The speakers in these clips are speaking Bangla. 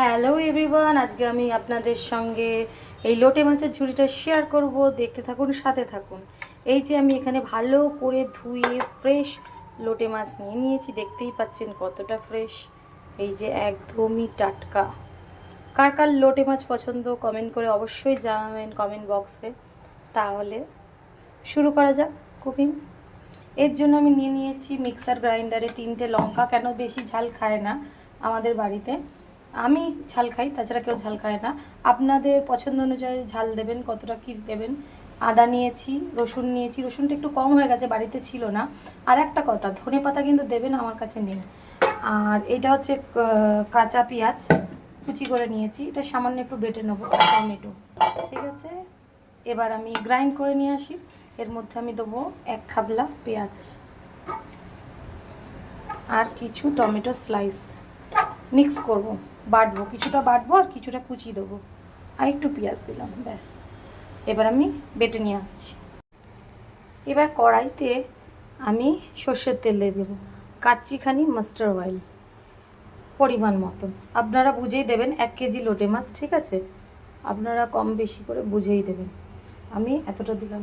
হ্যালো এভরিওয়ান আজকে আমি আপনাদের সঙ্গে এই লোটে মাছের ঝুড়িটা শেয়ার করব। দেখতে থাকুন, সাথে থাকুন। এই যে আমি এখানে ভালো করে ধুয়ে ফ্রেশ লোটে মাছ নিয়ে নিয়েছি। দেখতেই পাচ্ছেন কতটা ফ্রেশ এই যে একদমই টাটকা। কার কার লোটে মাছ পছন্দ কমেন্ট করে অবশ্যই জানাবেন কমেন্ট বক্সে তাহলে শুরু করা যাক কুকিং এর জন্য আমি নিয়ে নিয়েছি মিক্সার গ্রাইন্ডারে তিনটে লঙ্কা। কেন বেশি ঝাল খায় না আমাদের বাড়িতে? আমি ঝাল খাই, তাছাড়া কেউ ঝাল খায় না। আপনাদের পছন্দ অনুযায়ী ঝাল দেবেন, কতটা কী দেবেন? আদা নিয়েছি, রসুন নিয়েছি, রসুনটা একটু কম হয়ে গেছে, বাড়িতে ছিল না। আর একটা কথা, ধনে পাতা কিন্তু দেবেন, আমার কাছে নেই। আর এটা হচ্ছে কাঁচা পেঁয়াজ, কুচি করে নিয়েছি। এটা সামান্য একটু বেটে নেব, টমেটো। ঠিক আছে? এবার আমি গ্রাইন্ড করে নিয়ে আসি। এর মধ্যে আমি দেবো এক খাবলা পেঁয়াজ। আর কিছু টমেটো স্লাইস। মিক্স করব। বাটবো, কিছুটা বাটবো আর কিছুটা কুচি দেবো। আর একটু পেঁয়াজ দিলাম, ব্যাস। এবার আমি বেটে নিয়ে আসছি। এবার কড়াইতে আমি সর্ষের তেল দিয়ে দেবো। কাচ্চিখানি মাস্টার অয়েল, পরিমাণ মতো আপনারা বুঝেই দেবেন, এক কেজি লোটে মাছ, ঠিক আছে? আপনারা কম বেশি করে বুঝেই দেবেন। আমি এতটা দিলাম,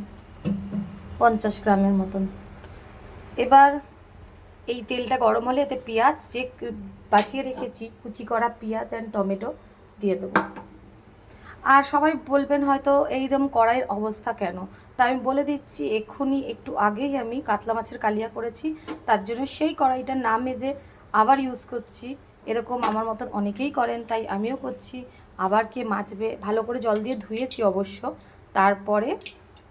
পঞ্চাশ গ্রামের মতন। এবার এই তেলটা গরম হলে এতে পেঁয়াজ, যে বাঁচিয়ে রেখেছি, কুচি করা পেঁয়াজ অ্যান্ড টমেটো দিয়ে দেবো। আর সবাই বলবেন হয়তো এইরকম কড়াইয়ের অবস্থা কেন? তা আমি বলে দিচ্ছি, এক্ষুনি একটু আগেই আমি কাতলা মাছের কালিয়া করেছি, তার জন্য সেই কড়াইটা না মেজে আবার ইউজ করছি, এরকম আমার মতন অনেকেই করেন, তাই আমিও করছি। আবার কে মাছবে, ভালো করে জল দিয়ে ধুয়েছি অবশ্য, তারপরে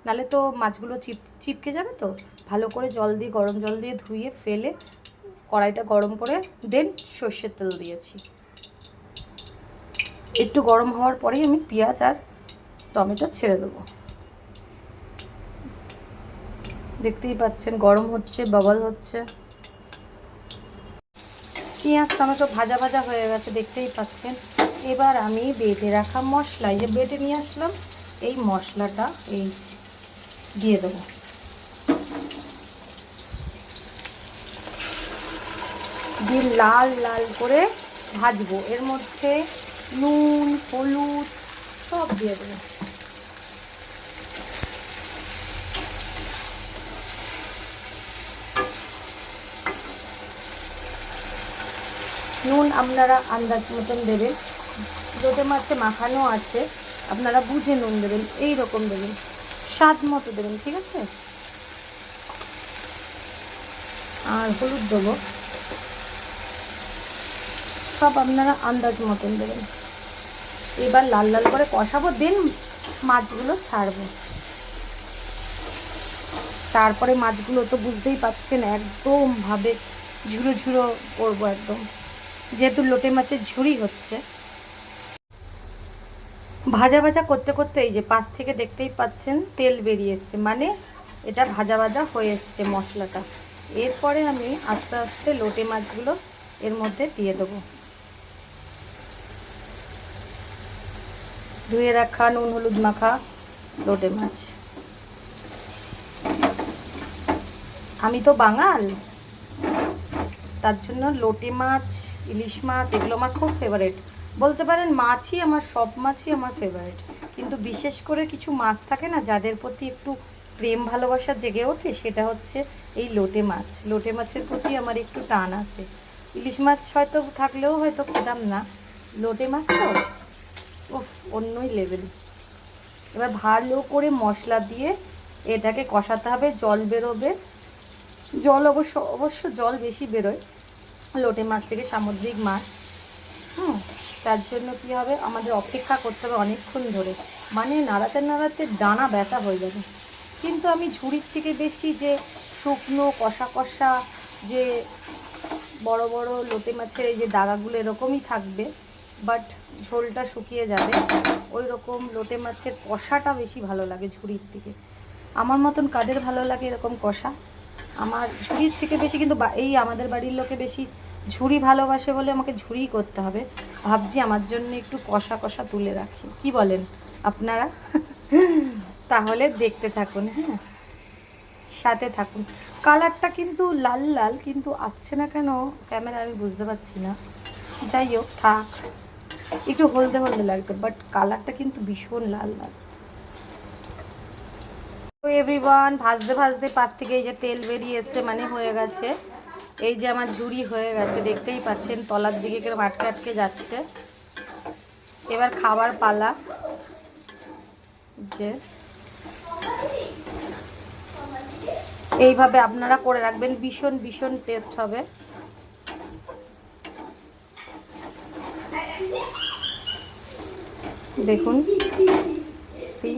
নালে তো মাছগুলো চিপ, চিপকে যাবে তো। ভালো করে জল দিয়ে, গরম জল দিয়ে ধুয়ে, ফেলে কড়াইটা গরম করে, দেন সর্ষের তেল দিয়েছি। একটু গরম হওয়ার পরেই আমি পেঁয়াজ আর টমেটো ছেড়ে দেবো। দেখতেই পাচ্ছেন, গরম হচ্ছে, বাবল হচ্ছে। পেঁয়াজ, টমেটো ভাজা ভাজা হয়ে গেছে, দেখতেই পাচ্ছেন। এবার আমি বেটে রাখা মশলা, এই যে বেটে নিয়ে আসলাম, এই মশলাটা, এই দিয়ে দেবো। দিয়ে লাল লাল করে ভাজবো। এর মধ্যে নুন, হলুদ সব দিয়ে দেবো। নুন আপনারা আন্দাজ মতন দেবেন। লোটে মাছে মাখানো আছে, আপনারা বুঝে নুন দেবেন এই রকম দেবেন। স্বাদ মতো দেবেন, ঠিক আছে? আর হলুদ দেবো। সব আপনারা আন্দাজ মতন দেবেন। এবার লাল লাল করে কষাবো, দেন মাছগুলো ছাড়বো। তারপরে মাছগুলো তো বুঝতেই পাচ্ছেন একদম ভাবে ঝুড়ো ঝুড়ো করব একদম। যেহেতু লোটে মাছের ঝুড়ি হচ্ছে ভাজা ভাজা করতে করতে এই যে পাশ থেকে দেখতেই পাচ্ছেন, তেল বেরিয়ে এসছে। মানে এটা ভাজা ভাজা হয়ে এসছে মশলাটা। এরপরে আমি আস্তে আস্তে লোটে মাছগুলো এর মধ্যে দিয়ে দেবো। ধুয়ে রাখা, নুন, হলুদ মাখা লোটে মাছ। আমি তো বাঙাল। তার জন্য লোটে মাছ, ইলিশ মাছ, এগুলো আমার খুব ফেভারিট বলতে পারেন মাছই আমার, সব মাছই আমার ফেভারিট কিন্তু বিশেষ করে কিছু মাছ থাকে না, যাদের প্রতি একটু প্রেম, ভালোবাসা জেগে ওঠে, সেটা হচ্ছে এই লোটে মাছ। লোটে মাছের প্রতি আমার একটু টান আছে। ইলিশ মাছ হয়তো থাকলেও হয়তো খেতাম না। লোটে মাছ তো? উফ, অন্যই লেভেল এবার ভালো করে মশলা দিয়ে এটাকে কষাতে হবে, জল বেরোবে। জল অবশ্য অবশ্য জল বেশি বেরোয়। লোটে মাছ থেকে সামুদ্রিক মাছ। হুম। তার জন্য কী হবে? আমাদের অপেক্ষা করতে হবে অনেকক্ষণ ধরে। মানে নাড়াতে নাড়াতে ডানা ব্যথা হয়ে যাবে। কিন্তু আমি ঝুড়ির থেকে বেশি যে শুকনো, কষা কষা, যে বড় বড় লোটে মাছের এই যে দাগাগুলো এরকমই থাকবে বাট ঝোলটা শুকিয়ে যাবে ওই রকম লোটে মাছের কষাটা বেশি ভালো লাগে ঝুড়ির থেকে। আমার মতন কাদের ভালো লাগে এরকম কষা? আমার ঝুড়ির থেকে বেশি কিন্তু এই আমাদের বাড়ির লোকে বেশি ঝুড়ি ভালোবাসে বলে আমাকে ঝুড়ি করতে হবে। ভাবছি আমার জন্য একটু কষা কষা তুলে রাখি। কি বলেন আপনারা? তাহলে দেখতে থাকুন হ্যাঁ? সাথে থাকুন। কালারটা কিন্তু লাল লাল, কিন্তু আসছে না কেন ক্যামেরা আমি বুঝতে পারছি না। যাই হোক, থাক। একটু হলদে হলদে লাগছে বাট কালারটা কিন্তু ভীষণ লাল লাল। তো এভরিওয়ান ভাজতে ভাজতে পাশ থেকে এই যে তেল বেরিয়ে এসছে মানে হয়ে গেছে। এই যে আমার ঝুড়ি হয়ে গেছে, দেখতেই পাচ্ছেন, তলার দিকে কেরম আটকে আটকে যাচ্ছে। এবার খাবার পালা। যে এইভাবে আপনারা করে রাখবেন, ভীষণ ভীষণ টেস্ট হবে। দেখুন সি